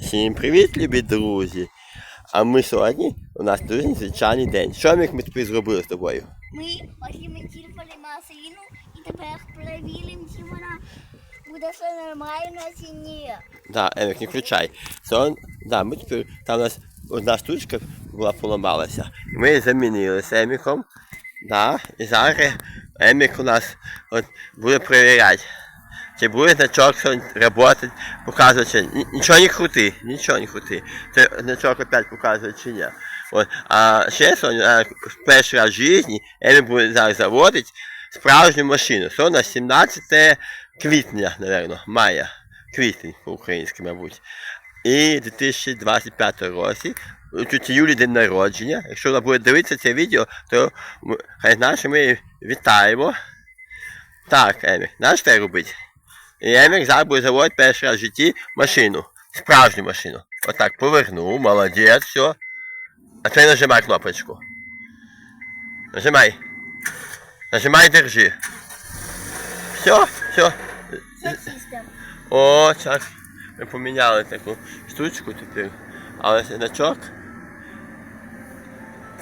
Всім привіт, любі друзі! А ми сьогодні у нас дуже незвичайний день. Що ми, ми тобі зробили з тобою? Ми отремонтували машину і тепер перевіримо, чи вона буде все нормально чи ні. Да, Емік, не включай. Сон, да, ми тепер, там у нас одна штучка була поламалася. Ми замінили з Еміком. Да, і зараз Емік у нас от, буде перевіряти. Чи буде значок чи ні- нічого не крути, нічого не крути. Це значок опять показує чи ні. От. А ще в перший раз в житті Емік буде зараз заводити справжню машину. Це 17 квітня, напевно, мая. Квітень по-українськи, мабуть. І 2025 році, тіті Юлі день народження. Якщо вона буде дивитися це відео, то хай знає, що ми вітаємо. Так, Емік, знаєш, що робити? Зараз буде заводити перший раз в житті машину. Справжню машину. Отак повернув, молодець, все. А ти нажимай кнопочку. Нажимай. Нажимай, держи. Все, все. Це. О, так. Ми поміняли таку штучку тепер. Але значок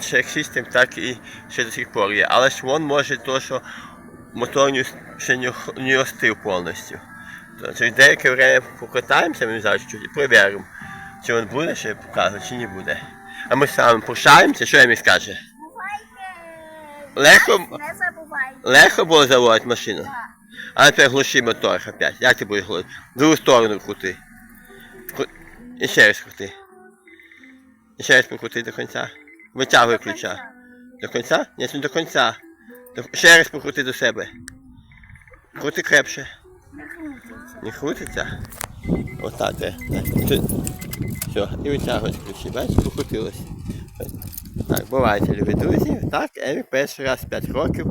ще як систем, так і ще до сих пор є. Але ж він може то, що мотор не, ще не, остив повністю. То через деяке время покатаємося, ми зараз чуть і перевіримо, чи він буде ще показувати, чи не буде. А ми саме прощаємося, що я мені скаже? Легко, легко було заводити машину? А тепер глуши мотор опять. Як ти будеш глушити? В другу сторону крути. І ще раз крути. І ще раз покрути до кінця. Витягуй ключа. До кінця? Ні, не до кінця. Ще раз покрути до себе. Крути крепше. Не крутиться. Отак. Все, і витягуєш ключі. Бачиш, покрутилось. Так, бувайте, любі друзі. Так, Емік перший раз в 5 років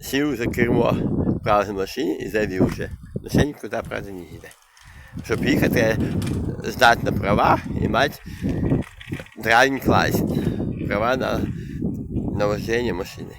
сів за кермо правої машині і завів вже. Ну ще нікуди, правда, не їде. Щоб їхати, здати на права і мати драйвінг лайсенс. Права на, на машини.